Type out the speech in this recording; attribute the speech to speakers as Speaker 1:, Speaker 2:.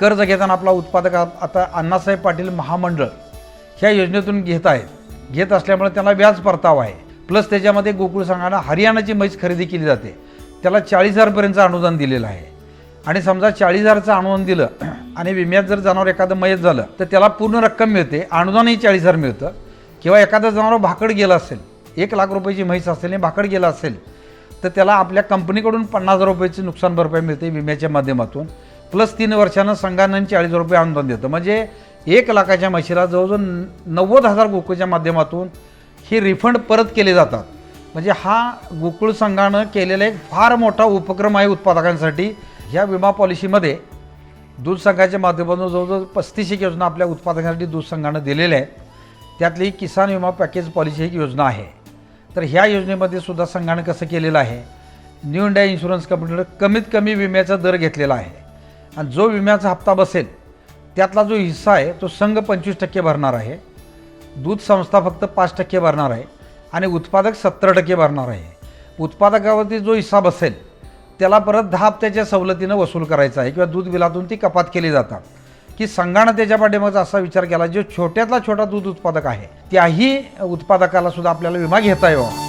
Speaker 1: कर्ज घेताना आपला उत्पादक आता अण्णासाहेब पाटील महामंडळ ह्या योजनेतून घेत आहेत. घेत असल्यामुळे त्याला व्याज परतावा आहे. प्लस त्याच्यामध्ये गोकुळ संघानं हरियाणाची म्हैस खरेदी केली जाते. त्याला चाळीस हजारपर्यंतचं अनुदान दिलेलं आहे. आणि समजा चाळीस हजारचं अनुदान दिलं आणि विम्यात जर जनावर एखादं मयत झालं तर त्याला पूर्ण रक्कम मिळते. अनुदानही चाळीस हजार मिळतं. किंवा एखादं जनावर भाकड गेलं असेल एक लाख रुपयाची म्हैस असेल आणि भाकड गेलं असेल तर त्याला आपल्या कंपनीकडून पन्नास हजार रुपयाची नुकसान भरपाई मिळते विम्याच्या माध्यमातून. प्लस तीन वर्षानं संघानं चाळीस रुपये अनुदान देतं. म्हणजे एक लाखाच्या म्हशीला जवळजवळ नव्वद हजार गोकुळच्या माध्यमातून हे रिफंड परत केले जातात. म्हणजे हा गोकुळ संघानं केलेला एक फार मोठा उपक्रम आहे उत्पादकांसाठी. ह्या विमा पॉलिसीमध्ये दूध संघाच्या माध्यमातून जवळजवळ पस्तीस एक योजना आपल्या उत्पादकांसाठी दूध संघानं दिलेल्या आहेत. त्यातली किसान विमा पॅकेज पॉलिसी एक योजना आहे. तर ह्या योजनेमध्ये सुद्धा संघानं कसं केलेलं आहे? न्यू इंडिया इन्शुरन्स कंपनीकडे कमीत कमी विम्याचा दर घेतलेला आहे. आणि जो विम्याचा हप्ता बसेल त्यातला जो हिस्सा आहे तो संघ पंचवीस टक्के भरणार आहे. दूध संस्था फक्त पाच टक्के भरणार आहे. आणि उत्पादक सत्तर टक्के भरणार आहे. उत्पादकावरती जो हिस्सा बसेल त्याला परत दहा हप्त्याच्या सवलतीनं वसूल करायचा आहे किंवा दूध बिलातून ती कपात केली जातात. की संघानं त्याच्या पाठीमागचा असा विचार केला जो छोट्यातला छोटा दूध उत्पादक आहे त्याही उत्पादकाला सुद्धा आपल्याला विमा घेता यावा.